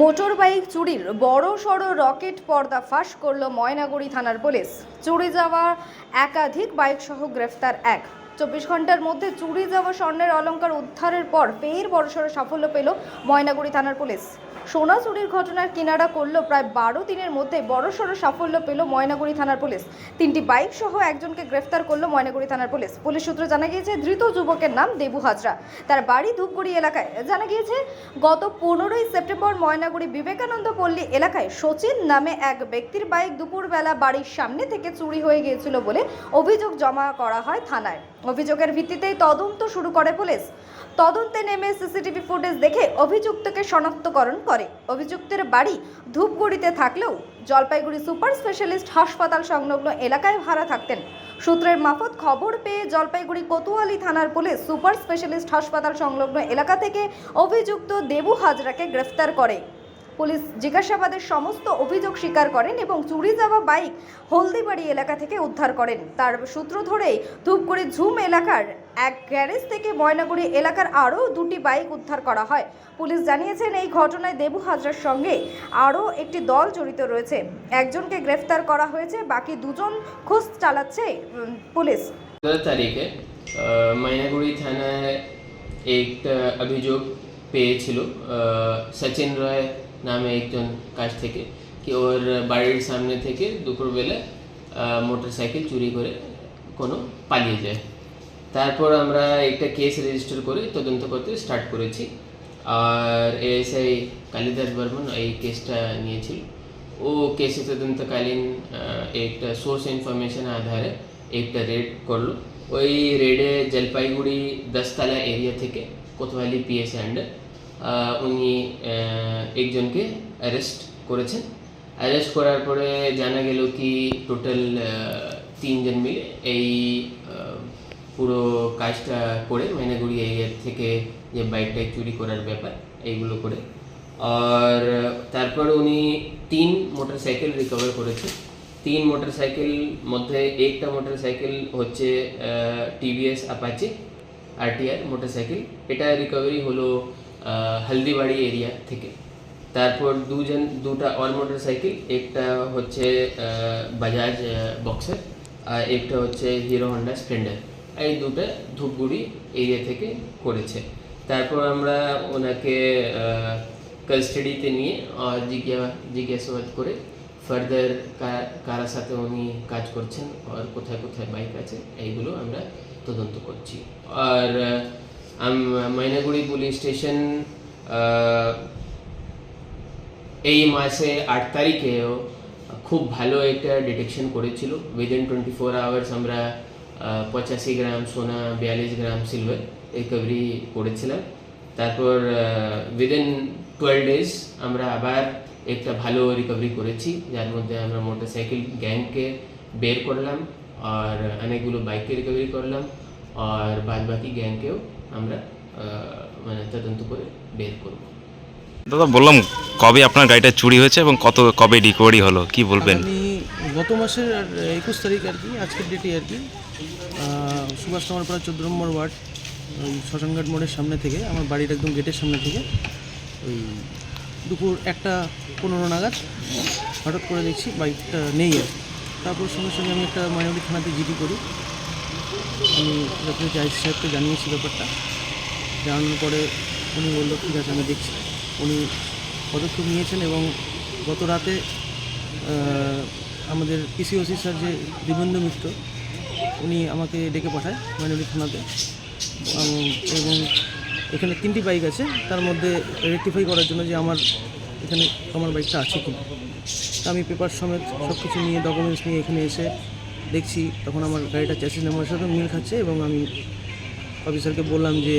Motor bike চুরির বড় সড় রকেট পর্দা ফাঁস করল ময়নাগুড়ি থানার পুলিশ। চুরি যাওয়া একাধিক বাইক সহ গ্রেফতার এক। চব্বিশ ঘণ্টার মধ্যে চুরি যাওয়া স্বর্ণের অলঙ্কার উদ্ধারের পর ফের বড়সড় সাফল্য পেল ময়নাগুড়ি থানার পুলিশ। সোনা চুরির ঘটনার কিনারা করল প্রায় বারো দিনের মধ্যে বড়সড় সাফল্য পেল ময়নাগুড়ি থানার পুলিশ। তিনটি বাইক সহ একজনকে গ্রেফতার করল ময়নাগুড়ি থানার পুলিশ। পুলিশ সূত্রে জানা গিয়েছে, ধৃত যুবকের নাম দেবু হাজরা। তার বাড়ি ধূপগুড়ি এলাকায়। জানা গিয়েছে, গত পনেরোই সেপ্টেম্বর ময়নাগুড়ি বিবেকানন্দ পল্লী এলাকায় সচিন নামে এক ব্যক্তির বাইক দুপুরবেলা বাড়ির সামনে থেকে চুরি হয়ে গিয়েছিল বলে অভিযোগ জমা করা হয় থানায়। অভিযোগের ভিত্তিতেই তদন্ত শুরু করে পুলিশ। তদন্তে নেমে সিসিটিভি ফুটেজ দেখে অভিযুক্তকে শনাক্তকরণ করে। অভিযুক্তের বাড়ি ধূপগুড়িতে থাকলেও জলপাইগুড়ি সুপার স্পেশালিস্ট হাসপাতাল সংলগ্ন এলাকায় ভাড়া থাকতেন। সূত্রের মাফত খবর পেয়ে জলপাইগুড়ি কোতোয়ালি থানার পুলিশ সুপার স্পেশালিস্ট হাসপাতাল সংলগ্ন এলাকা থেকে অভিযুক্ত দেবু হাজরাকে গ্রেফতার করে। পুলিশ জিজ্ঞাসাবাদের সমস্ত অভিযোগ স্বীকার করেন এবং চুরি যাওয়া বাইক হলদিবাড়ি এলাকা থেকে উদ্ধার করেন। তার সূত্র ধরেই ধূপগুড়ি ঝুম এলাকার এক গ্যারেজ থেকে ময়নাগুড়ি এলাকার আরও দুটি বাইক উদ্ধার করা হয়। পুলিশ জানিয়েছেন, এই ঘটনায় দেবু হাজরার সঙ্গে আরও একটি দল জড়িত রয়েছে। একজনকে গ্রেফতার করা হয়েছে, বাকি দুজন খোঁজ চালাচ্ছে পুলিশ। তারিখে মাইনাগুড়ি থানায় একটা অভিযোগ পেয়েছিল। সচিন রায় নামে একজন কাছ থেকে, কি ওর বাড়ির সামনে থেকে দুপুরবেলা মোটর সাইকেল চুরি করে কোনো পালিয়ে যায়। তারপর আমরা একটা কেস রেজিস্টার করে তদন্ত করতে স্টার্ট করেছি। আর এএসআই কালিদাস বর্মন এই কেসটা নিয়েছিল। ও কেসে তদন্তকালীন একটা সোর্স ইনফরমেশন আধারে একটা রেড করল। ওই রেডে জলপাইগুড়ি দশতলা এরিয়া থেকে কোতোয়ালি পিএস আন্ডার উনি একজনকে অ্যারেস্ট করেছেন। অ্যারেস্ট করার পরে জানা গেল কি টোটাল তিনজন মিলে এই পুরো কাজটা করে মাইনাগুড়ি এরিয়া থেকে যে বাইকটা চুরি করার ব্যাপার, এইগুলো করে। আর তারপর উনি তিন মোটরসাইকেল রিকভার করেছে। তিন মোটরসাইকেল মধ্যে একটা মোটরসাইকেল হচ্ছে টিভিএস অ্যাপাচে আরটিআর মোটরসাইকেল। এটা রিকভারি হলো হলদিবাড়ি এরিয়া থেকে। তারপর দুজন, দুটা অল মোটরসাইকেল একটা হচ্ছে বাজাজ বক্সার আর একটা হচ্ছে হিরো হন্ডা স্প্লেন্ডার এই দুটো ধূপগুড়ি এরিয়া থেকে করেছে। তারপর আমরা ওনাকে কাস্টাডিতে নিয়ে জিজ্ঞাসাবাদ করে ফার্দার কারা সাথে উনি কাজ করছেন, আর কোথায় কোথায় বাইক আছে, এইগুলো আমরা তদন্ত করছি। আর মাইনাগুড়ি পুলিশ স্টেশন এই মাসে আট তারিখেও খুব ভালো একটা ডিটেকশন করেছিল। উইদিন টোয়েন্টি ফোর আওয়ার্স আমরা পঁচাশি গ্রাম সোনা, বিয়াল্লিশ গ্রাম সিলভার রিকভারি করেছিলাম। তারপর উইদিন টুয়েলভ ডেজ আমরা আবার একটা ভালো রিকভারি করেছি। যার মধ্যে আমরা মোটরসাইকেল গ্যাংকে বের করলাম আর অনেকগুলো বাইককে রিকভারি করলাম আর বাদ বাকি গ্যাংকেও আমরা মানে তদন্ত করে বের করব। দাদা, বললাম কবে আপনার গাড়িটা চুরি হয়েছে এবং কত, কবে রিকভারি হলো? কি বলবেন? গত মাসের একুশ তারিখ আর কি, আজকের ডেটে আর কি সুভাষ কামারপাড়া চোদ্দ নম্বর ওয়ার্ড, ওই শ্মশানঘাট মোড়ের সামনে থেকে, আমার বাড়ির একদম গেটের সামনে থেকে, ওই দুপুর একটা পনেরো নাগাদ হঠাৎ করে দেখছি বাইকটা নেই আর তারপর সঙ্গে সঙ্গে আমি একটা মায়াবী থানাতে জিডি করি। আমি যথারীতি আইসি সাহেবকে জানিয়েছি ব্যাপারটা, জানানোর পরে উনি বলল, ঠিক আছে, আমি দেখছি। উনি পদক্ষেপ নিয়েছেন এবং গত রাতে আমাদের পিসিওসি স্যার যে দিবেন্দ্র মিত্র, উনি আমাকে ডেকে পাঠায় ময়নালী থানাতে। এবং এখানে তিনটি বাইক আছে, তার মধ্যে রেকটিফাই করার জন্য যে আমার এখানে, আমার বাইকটা আছে তা আমি পেপার সমেত সব কিছু নিয়ে ডকুমেন্টস নিয়ে এখানে এসে দেখছি, তখন আমার গাড়িটা চ্যাসিস নাম্বারের সাথে মিল খাচ্ছে এবং আমি অফিসারকে বললাম যে,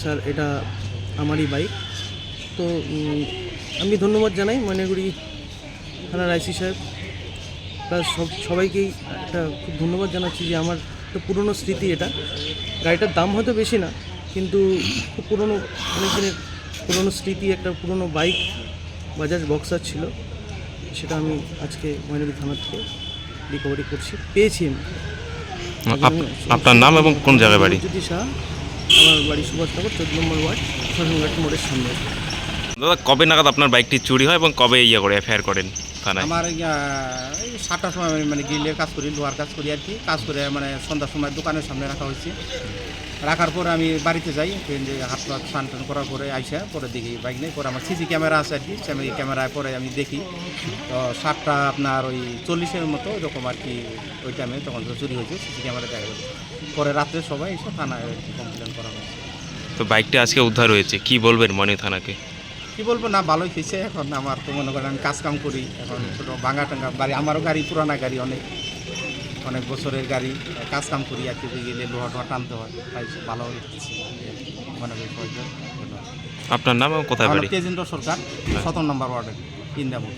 স্যার, এটা আমারই বাইক তো আমি ধন্যবাদ জানাই ময়নাগুড়ি থানার আইসি সাহেব। প্লাস সব সবাইকেই একটা খুব ধন্যবাদ জানাচ্ছি যে আমার একটা পুরনো স্মৃতি এটা। গাড়িটার দাম হয়তো বেশি না কিন্তু খুব পুরনো অনেক দিনের পুরনো স্মৃতি একটা পুরনো বাইক বাজাজ বক্সার ছিল। সেটা আমি আজকে ময়নাগুড়ি থানা থেকে রিকভারি করছি পেয়েছি আমি। আপনার নাম এবং কোন জায়গায় বাড়ি? জ্যোতি শাহ আমার বাড়ি সুভাষনগর চোদ্দ নম্বর ওয়ার্ড শ্মশানঘাট মোড়ের সামনে। দাদা কবে নাগাদ আপনার বাইকটি চুরি হয় এবং কবে ইয়ে করে এফআইআর করেন থানায়? আমার এই, সাতটার সময় আমি মানে গিলের কাজ করি লোহার কাজ করি আর কি। কাজ করে মানে সন্ধ্যার সময় দোকানের সামনে রাখা হয়েছে। রাখার পর আমি বাড়িতে যাই যে হাত পাত স্নান টান করার পরে আইসা পরে দেখি বাইক নেই পরে আমার সিসি ক্যামেরা আছে আর কি ক্যামেরায় পরে আমি দেখি। তো সাতটা আপনার ওই চল্লিশের মতো এরকম আর কি ওই টাইমে তখন চুরি হয়েছে সিসি ক্যামেরা দেখা গেছে পরে রাত্রে সবাই এসে থানায় কমপ্লেন করা হয়েছে। তো বাইকটা আজকে উদ্ধার হয়েছে কি বলবেন মনি থানাকে? কি বলব না ভালোই হয়েছে। এখন আমার তো মনে করেন আমি কাজ কাম করি। এখন ছোটো ভাঙা টাঙ্গা বাড়ি আমারও গাড়ি পুরানা গাড়ি অনেক অনেক বছরের গাড়ি। কাজকাম করি আর কি গেলে লোহা টোহা টানতে হয়। তাই ভালো মনে করি। আপনার নাম কোথায় বাড়ি? তেজেন্দ্র সরকার সতেরো নম্বর ওয়ার্ডে ইন্দামুর